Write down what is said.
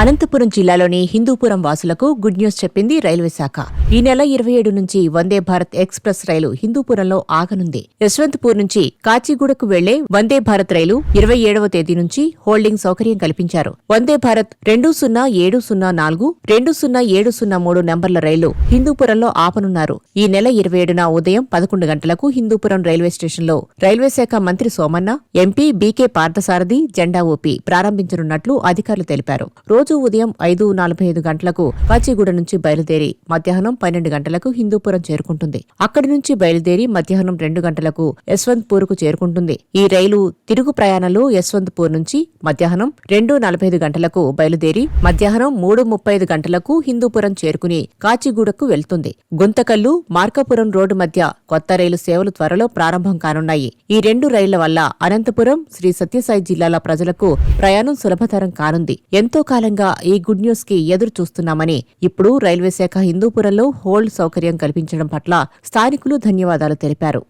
అనంతపురం జిల్లాలోని హిందూపురం వాసులకు good news చెప్పింది రైల్వే శాఖ. ఈ నెల ఇరవై ఏడు నుంచి వందే భారత్ ఎక్స్ప్రెస్ రైలు హిందూపురంలో ఆగనుంది. యశ్వంత్పూర్ నుంచి కాచిగూడకు వెళ్ళే వందే భారత్ రైలు ఇరవై ఏడవ తేదీ నుంచి హోల్డింగ్ సౌకర్యం కల్పించారు. వందే భారత్ రెండు సున్నా ఏడు సున్నా నాలుగు రెండు సున్నా ఏడు సున్నా మూడు నంబర్ల రైలు హిందూపురంలో ఆపనున్నారు. ఈ నెల ఇరవై ఏడున ఉదయం పదకొండు గంటలకు హిందూపురం రైల్వే స్టేషన్లో రైల్వే శాఖ మంత్రి సోమన్న ఎంపీ బీకే పార్థసారథి జెండా ఊపి ప్రారంభించనున్నట్లు అధికారులు తెలిపారు. రోజు ఉదయం ఐదు నలభై ఐదు గంటలకు కాచిగూడ నుంచి బయలుదేరి మధ్యాహ్నం పన్నెండు గంటలకు హిందూపురం చేరుకుంటుంది. అక్కడి నుంచి బయలుదేరి మధ్యాహ్నం రెండు గంటలకు యశ్వంత్పూర్కు చేరుకుంటుంది. ఈ రైలు తిరుగు ప్రయాణంలో యశ్వంత్పూర్ నుంచి మధ్యాహ్నం రెండు నలభై ఐదు గంటలకు బయలుదేరి మధ్యాహ్నం మూడు ముప్పై ఐదు గంటలకు హిందూపురం చేరుకుని కాచిగూడకు వెళ్తుంది. గుంతకల్లు మార్కాపురం రోడ్డు మధ్య కొత్త రైలు సేవలు త్వరలో ప్రారంభం కానున్నాయి. ఈ రెండు రైళ్ళ వల్ల అనంతపురం శ్రీ సత్యసాయి జిల్లాల ప్రజలకు ప్రయాణం సులభతరం కానుంది. ఎంతో కాలంగా ఈ గుడ్ న్యూస్కి ఎదురు చూస్తున్నామని ఇప్పుడు రైల్వే శాఖ హిందూపురంలో హోల్డ్ సౌకర్యం కల్పించడం పట్ల స్థానికులు ధన్యవాదాలు తెలిపారు.